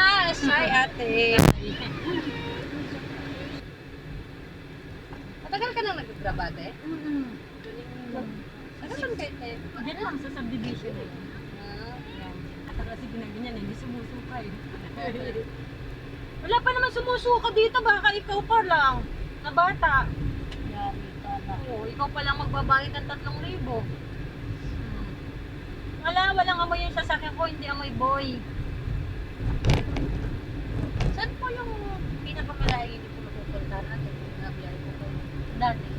Yes! Hi, ate. Matagal ka nang nag-grab, ate? Mm-mm. Ano saan kayo, te? Diyan lang sa subdivision eh. Ah, Yan. Kasi ginaganyan eh, hindi sumusuka eh. Wala pa naman sumusuka dito, baka ikaw pa lang. Na bata. Na. Oo, ikaw pa lang magbabayad ng 3,000. Hmm. Wala, walang amoy yung sasakyan ko, hindi amoy boy. Saan po yung pinakamalayo niyo po napupunta natin? Nabiyahe po kayo. Dati,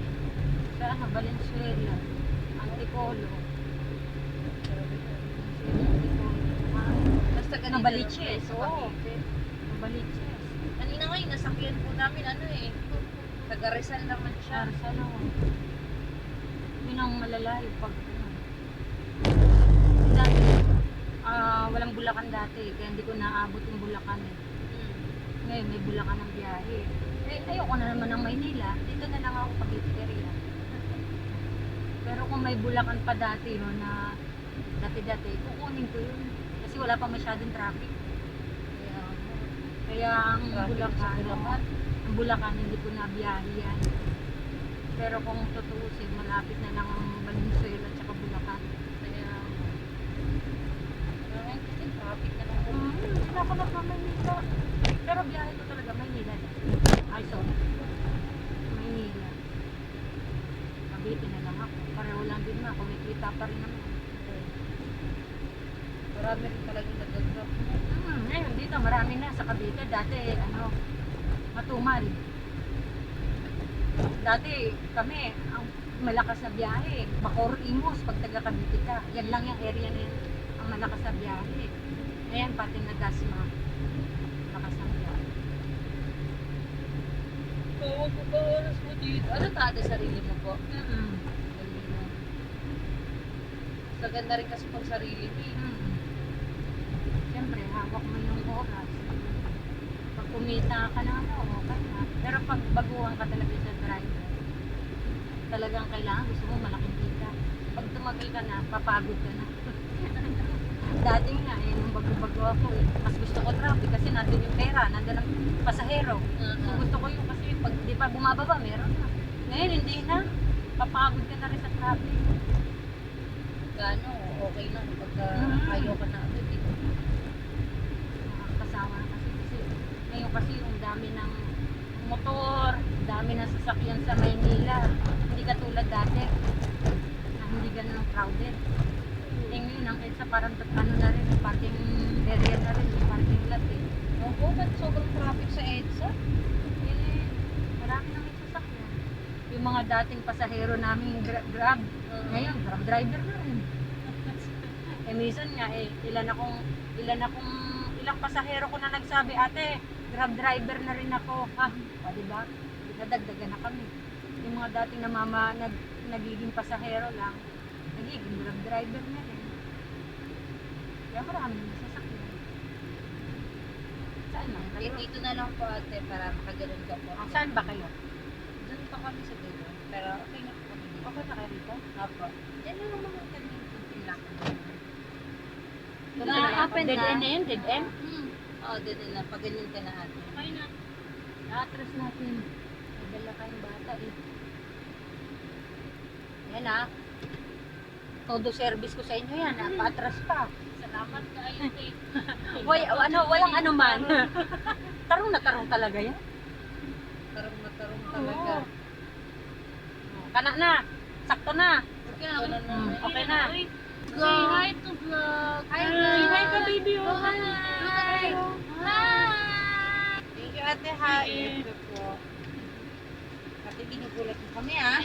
sa ano, Valenzuela, Antipolo. Basta ganito. Nabaliches, oo. Nabaliches. Kanina nga yung nasakyan po namin, ano eh. Taga Rizal naman siya. Sa ano. Yun ang malalayo pag ano. Dati, ah, walang bulakan dati, kaya hindi ko naabot yung bulakan eh. Hmm. Ngayon, may bulakan ng biyahe. Eh, ayoko na naman ng Maynila. Dito na lang ako Cavite area. Pero kung may bulakan pa dati, no, na dati-dati, kukunin ko yun. Kasi wala pa masyadong traffic. Kaya, Kaya ang sa Bulacan. ang bulakan, hindi ko na biyahe yan. Pero kung tutuusin, malapit na lang ang Valenzuela at saka Bulacan. kaya, kaya kasi traffic na lang po. Hmm, hindi ako na pa Maynila. Pero biyahe ko talaga Maynila. Ay, sorry. Maynila. Cavite na lang ako. Pareho lang din na. Kumikita pa rin naman. Marami rin talagang nag-grab. Hmm, ngayon dito marami na sa Cavite. Dati, ano, matumal. Dati kami, ang malakas na biyahe. Bacor Imos, pag taga Cavite ka. Yan lang yung area na yun, ang malakas na biyahe. Ngayon, pati na Dasma. Lakas ng biyahe. Oo, po ba oras mo dito? Ano tate sarili mo po? Galing mo. Sa ganda rin kasi pag sarili mo eh. Mm. Siyempre, hawak mo yung oras. Pag kumita ka na, ano, okay na. Pero pag baguhan ka talaga sa driver, talagang kailangan gusto mo malaking kita. Pag tumagal ka na, papagod ka na. Dati nga, eh, nung bago-bago ako, eh, mas gusto ko traffic kasi nandun yung pera, nandun ang pasahero. So gusto ko yung kasi pag di pa bumababa, meron na. Ngayon, hindi na. Papagod ka na rin sa traffic. Gano, okay na kapag uh, Mhm. ayaw ka na agad eh. kasama na kasi kasi ngayon kasi yung dami ng motor, dami ng sasakyan sa Maynila. Hindi katulad dati na hindi ganun crowded. Eh ngayon ang EDSA parang ano na rin, parking area na rin, yung parking lot eh. Oo, ba't sobrang traffic sa EDSA? Eh, marami na may sasakyan. Yung mga dating pasahero namin gra- grab, ngayon grab driver na rin. eh minsan nga eh, ilan akong, ilan akong, ilang pasahero ko na nagsabi, ate, grab driver na rin ako. Ha? O, di ba? Nadagdagan na kami. Yung mga dating namama, nag, nagiging pasahero lang, nagiging grab driver na rin. Kaya marami na sasakyan. Saan lang? Eh, dito na lang po ate para makaganon ka po. Ah, Saan ba kayo? Doon pa kami sa dulo. Pero okay na dito. Na kayo rito? Apo. Yan na lang kami yung kunting lakad. Na-open Dead end na yun? Dead end? Hmm. Oo, doon na lang. Pag ganyan ka na ate. Okay na. Na-atras natin. May dala kayong bata eh. Yan ah. Todo service ko sa inyo yan. ah. Paatras pa. Salamat ka ayun eh. Way, ano, walang ano man. tarong na tarong talaga yan. Tarong na tarong talaga. Kana na. Sakto na. Okay na. Okay na. Okay na. Say hi to vlog. Hi Say hi ka, baby, oh. Hi. Hi. Hi. Thank you ate. Hi. Ate, ginugulat mo kami ah.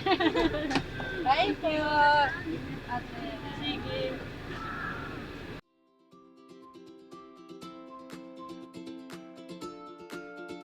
Thank you. Ate.